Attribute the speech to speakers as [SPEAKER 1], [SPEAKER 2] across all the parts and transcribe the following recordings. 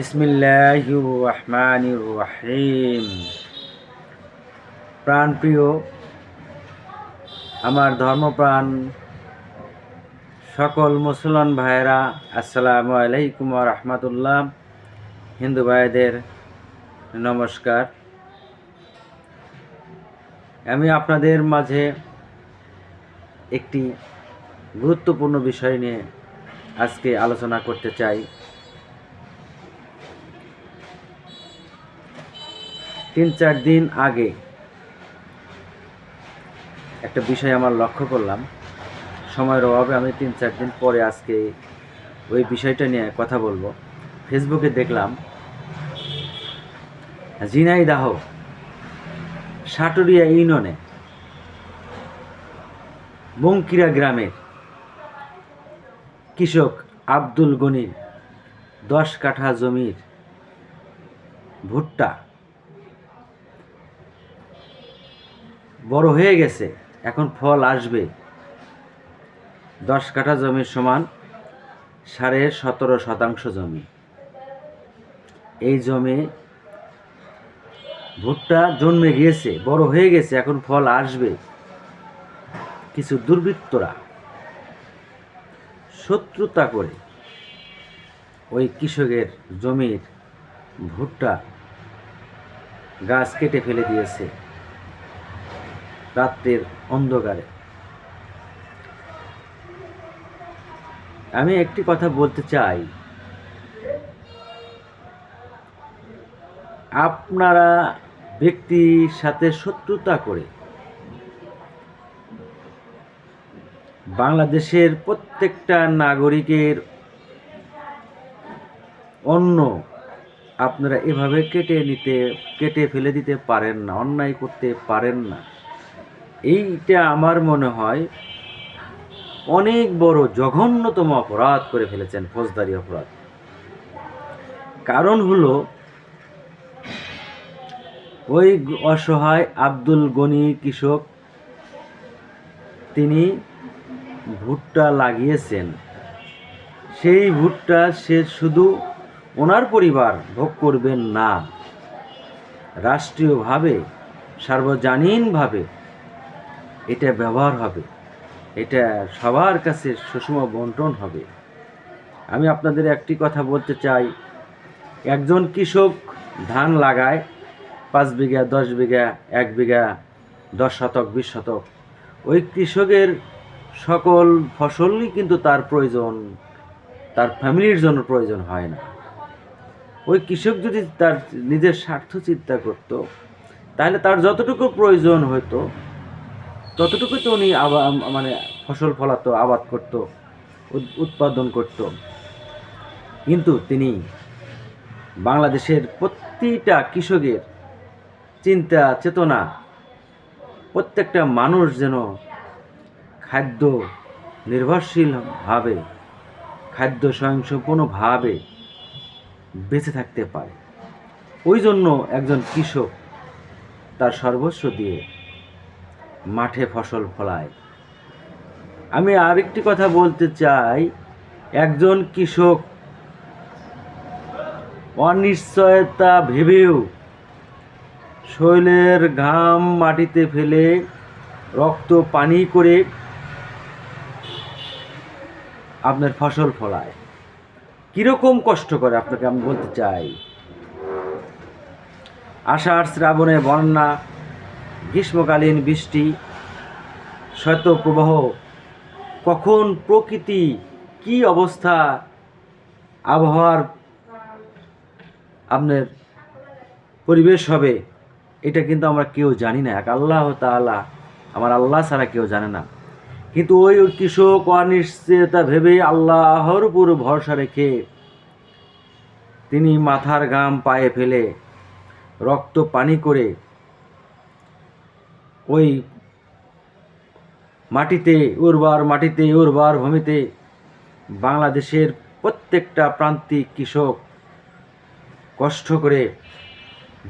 [SPEAKER 1] বিসমিল্লাহির রহমানির রহিম প্রাণপ্রিয়, আমার ধর্মপ্রাণ সকল মুসলমান ভাইয়েরা, আসসালামু আলাইকুম রহমতুল্লাহ। হিন্দু ভাইদের নমস্কার। আমি আপনাদের মাঝে একটি গুরুত্বপূর্ণ বিষয় নিয়ে আজকে আলোচনা করতে চাই। তিন, চার দিন আগে একটা বিষয় আমার লক্ষ্য করলাম। সময়ের অভাবে আমি তিন, চার দিন পরে আজকে ওই বিষয়টা নিয়ে কথা বলব। ফেসবুকে দেখলাম, ঝিনাইদাহ, সাটুরিয়া ইউনিয়নে বঙ্কিরা গ্রামের কৃষক আব্দুল গনির দশ কাঠা জমির ভুট্টা বড় হয়ে গেছে, এখন ফল আসবে। দশ কাঠা জমির সমান সাড়ে সতেরো শতাংশ জমি। এই জমি ভুট্টা জন্মে গিয়েছে, বড় হয়ে গেছে, এখন ফল আসবে। কিছু দুর্বৃত্তরা শত্রুতা করে ওই কৃষকের জমির ভুট্টা গাছ কেটে ফেলে দিয়েছে। রাত্রের অন্ধকারে। আমি একটি কথা বলতে চাই। আপনারা ব্যক্তির সাথে শত্রুতা করে বাংলাদেশের প্রত্যেকটা নাগরিকের অন্য আপনারা এভাবে কেটে নিতে, কেটে ফেলে দিতে পারেন না, অন্যায় করতে পারেন না। এইটা আমার মনে হয় অনেক বড় জঘন্যতম অপরাধ করে ফেলেছেন ফৌজদারি অপরাধ। কারণ হলো, ওই অসহায় আব্দুল গনি কৃষক, তিনি ভুট্টা লাগিয়েছেন। সেই ভুট্টা সে শুধু ওনার পরিবার ভোগ করবেন না, রাষ্ট্রীয়ভাবে, সার্বজনীনভাবে। এটা ব্যবহার হবে। এটা সবার কাছে সুষম বন্টন হবে। আমি আপনাদের একটি কথা বলতে চাই। একজন কৃষক ধান লাগায়, পাঁচ বিঘা, দশ বিঘা, এক বিঘা, দশ শতক, বিশ শতক। ওই কৃষকের সকল ফসলই কিন্তু তার প্রয়োজন, তার ফ্যামিলির জন্য প্রয়োজন হয় না। ওই কৃষক যদি তার নিজের স্বার্থ চিন্তা করত, তাহলে তার যতটুকু প্রয়োজন হতো ততটুকু তো উনি মানে ফসল ফলাতো, আবাদ করত উৎপাদন করত, কিন্তু তিনি বাংলাদেশের প্রতিটা কৃষকের চিন্তা, চেতনা, প্রত্যেকটা মানুষ যেন খাদ্য নির্ভরশীলভাবে খাদ্য স্বয়ংসম্পূর্ণভাবে বেঁচে থাকতে পারে। ওই জন্য একজন কৃষক তার সর্বস্ব দিয়ে মাঠে ফসল ফলায়। আমি আরেকটি কথা বলতে চাই, একজন কৃষক অনিশ্চয়তা ভেবেও শৈলের ঘাম মাটিতে ফেলে রক্ত পানি করে আপনার ফসল ফলায়। কীরকম কষ্ট করে আপনাকে আমি বলতে চাই? আষাঢ় শ্রাবণে বন্যা গ্রীষ্মকালীন বৃষ্টি, শৈত্যপ্রবাহ, কখন প্রকৃতি, কি অবস্থা, আবহাওয়ার আপনার পরিবেশ হবে, এটা কিন্তু আমরা কেউ জানি না। এক আল্লাহ তাআলা, আমার আল্লাহ ছাড়া কেউ জানে না। কিন্তু ওই কৃষক অনিশ্চয়তা ভেবে আল্লাহর উপর ভরসা রেখে তিনি মাথার ঘাম পায়ে ফেলে রক্ত পানি করে ওই মাটিতে, উর্বর মাটিতে, উর্বর ভূমিতে বাংলাদেশের প্রত্যেকটা প্রান্তিক কৃষক কষ্ট করে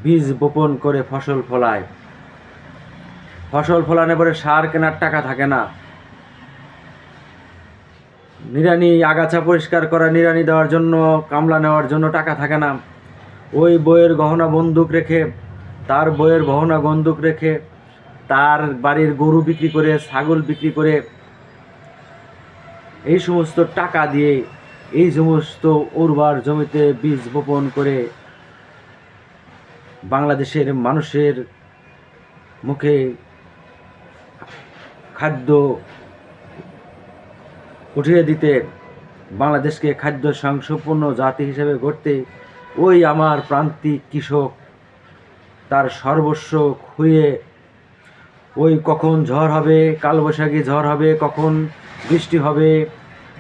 [SPEAKER 1] বীজ বপন করে ফসল ফলায়। ফসল ফলানোর পরে সার কেনার টাকা থাকে না। নিরানি আগাছা পরিষ্কার করা নিরানি দেওয়ার জন্য, কামলা নেওয়ার জন্য টাকা থাকে না। ওই বইয়ের গহনা বন্দুক রেখে, তার বইয়ের গহনা বন্দুক রেখে তার বাড়ির গরু বিক্রি করে, ছাগল বিক্রি করে, এই সমস্ত টাকা দিয়ে এই সমস্ত উর্বর জমিতে বীজ বপন করে বাংলাদেশের মানুষের মুখে খাদ্য উঠিয়ে দিতে, বাংলাদেশকে খাদ্য সংসম্পন্ন জাতি হিসেবে গড়তে, ওই আমার প্রান্তিক কৃষক তার সর্বস্ব খুঁয়ে ওই কখন ঝড় হবে, কালবৈশাখী ঝড় হবে, কখন বৃষ্টি হবে,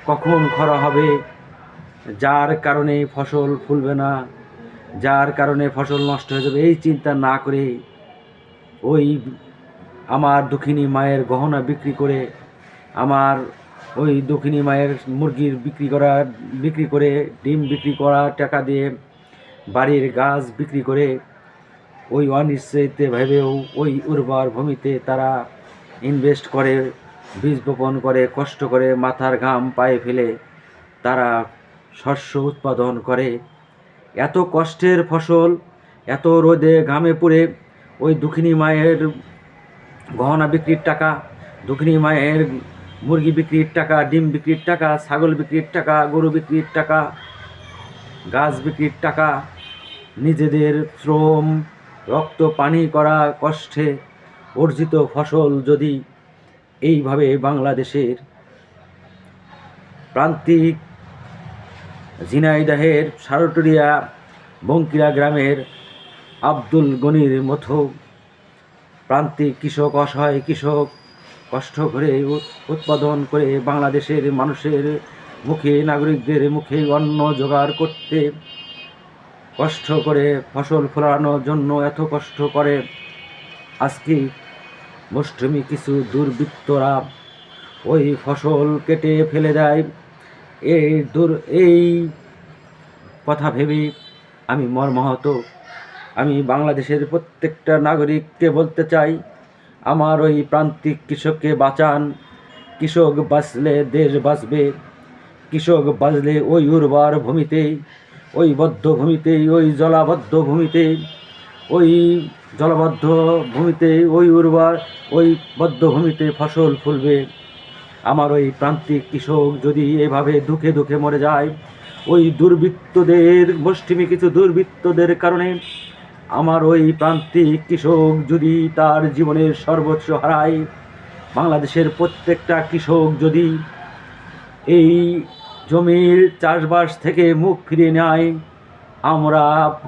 [SPEAKER 1] কখন খরা হবে, যার কারণে ফসল ফুলবে না, যার কারণে ফসল নষ্ট হয়ে যাবে, এই চিন্তা না করে ওই আমার দক্ষিণী মায়ের গহনা বিক্রি করে, আমার ওই দক্ষিণী মায়ের মুরগির বিক্রি করা, বিক্রি করে, ডিম বিক্রি করা টাকা দিয়ে বাড়ির গাছ বিক্রি করে ওই অনিশ্চয়তে ভেবেও ওই উর্বর ভূমিতে তারা ইনভেস্ট করে, বীজ বপন করে, কষ্ট করে মাথার ঘাম পায়ে ফেলে তারা শস্য উৎপাদন করে। এত কষ্টের ফসল, এত রোদে ঘামে পুড়ে, ওই দুঃখিনী মায়ের গহনা বিক্রির টাকা, দুঃখিনী মায়ের মুরগি বিক্রির টাকা, ডিম বিক্রির টাকা, ছাগল বিক্রির টাকা, গরু বিক্রির টাকা, গাছ বিক্রির টাকা, নিজেদের শ্রম রক্ত পানি করা কষ্টে অর্জিত ফসল যদি এইভাবে বাংলাদেশের প্রান্তিক ঝিনাইদাহের সারটুরিয়া বঙ্কিরা গ্রামের আব্দুল গনির মতো প্রান্তিক কৃষক, অসহায় কৃষক কষ্ট করে উৎপাদন করে বাংলাদেশের মানুষের মুখে, নাগরিকদের মুখে অন্ন জোগাড় করতে কষ্ট করে ফসল ফলানোর জন্য এত কষ্ট করে। আজকে মুষ্টিমি কিছু দুর্বৃত্তরা ওই ফসল কেটে ফেলে দেয়। এই দুর, এই কথা ভেবে আমি মর্মাহত। আমি বাংলাদেশের প্রত্যেকটা নাগরিককে বলতে চাই, আমার ওই প্রান্তিক কৃষককে বাঁচান। কৃষক বাঁচলে দেশ বাঁচবে, কৃষক বাঁচলে ওই উর্বর ভূমিতে ওই বদ্ধ ভূমিতে ওই জলাবদ্ধ ভূমিতে ওই জলবদ্ধ ভূমিতে ওই উর্বর, ওই বদ্ধ ভূমিতে ফসল ফুলবে। আমার ওই প্রান্তিক কৃষক যদি এভাবে দুঃখে দুঃখে মরে যায়, ওই দুর্বৃত্তদের, মুষ্টিমি কিছু দুর্বৃত্তদের কারণে আমার ওই প্রান্তিক কৃষক যদি তার জীবনের সর্বোচ্চ হারায়, বাংলাদেশের প্রত্যেকটা কৃষক যদি এই জমির চাষবাস থেকে মুখ ফিরিয়ে নেয়। আমরা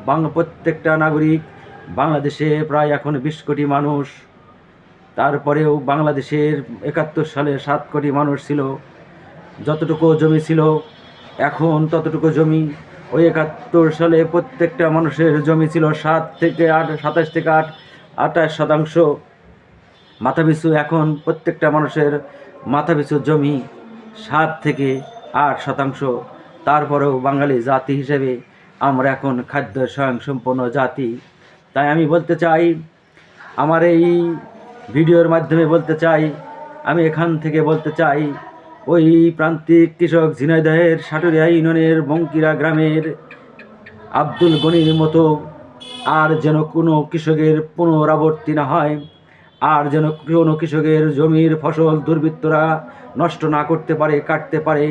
[SPEAKER 1] বাংলা প্রত্যেকটা নাগরিক বাংলাদেশে প্রায় এখন বিশ কোটি মানুষ। তারপরেও বাংলাদেশের একাত্তর সালে সাত কোটি মানুষ ছিল। যতটুকু জমি ছিল, এখন ততটুকু জমি। ওই একাত্তর সালে প্রত্যেকটা মানুষের জমি ছিল সাত থেকে আট, সাতাশ থেকে আট আঠাশ শতাংশ। মাথাপিছু এখন প্রত্যেকটা মানুষের মাথাপিছু জমি সাত থেকে আট শতাংশ। তারপরেও বাঙালি জাতি হিসেবে আমরা এখন খাদ্য স্বয়ংসম্পন্ন জাতি। তাই আমি বলতে চাই, আমার এই ভিডিওর মাধ্যমে বলতে চাই, আমি এখান থেকে বলতে চাই, ওই প্রান্তিক কৃষক ঝিনাইদহের সাটুরিয়া ইউনিয়নের বঙ্কিরা গ্রামের আব্দুল গনির মতো, আর যেন কোনো কৃষকের পুনরাবর্তী না হয়, আর যেন কোনো কৃষকের জমির ফসল দুর্বৃত্তরা নষ্ট না করতে পারে, কাটতে পারে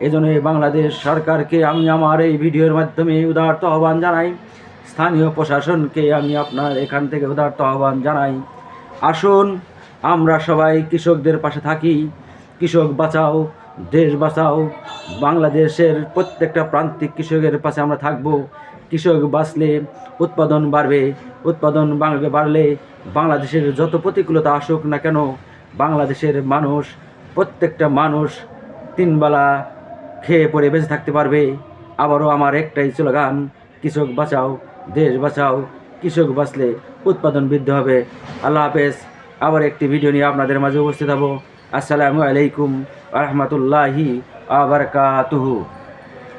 [SPEAKER 1] এজন্য বাংলাদেশ সরকারকে আমি আমার এই ভিডিওর মাধ্যমে উদারত আহ্বান জানাই। স্থানীয় প্রশাসনকে আমি আপনার এখান থেকে উদারত আহ্বান জানাই। আসুন, আমরা সবাই কৃষকদের পাশে থাকি। কৃষক বাঁচাও, দেশ বাঁচাও। বাংলাদেশের প্রত্যেকটা প্রান্তিক কৃষকের পাশে আমরা থাকব। কৃষক বাঁচলে উৎপাদন বাড়বে। উৎপাদন বাড়লে বাংলাদেশের যত প্রতিকূলতা আসুক না কেন, বাংলাদেশের মানুষ প্রত্যেকটা মানুষ তিনবেলা খেয়ে পরে বেঁচে থাকতে পারবে। আবারও আমার একটাই স্লোগান, কৃষক বাঁচাও, দেশ বাঁচাও। কৃষক বাঁচলে উৎপাদন বৃদ্ধি হবে। আল্লাহ হাফেজ, আবার একটি ভিডিও নিয়ে আপনাদের মাঝে উপস্থিত হব। আসসালামু আলাইকুম রহমতুল্লাহি আবরকাতুহু।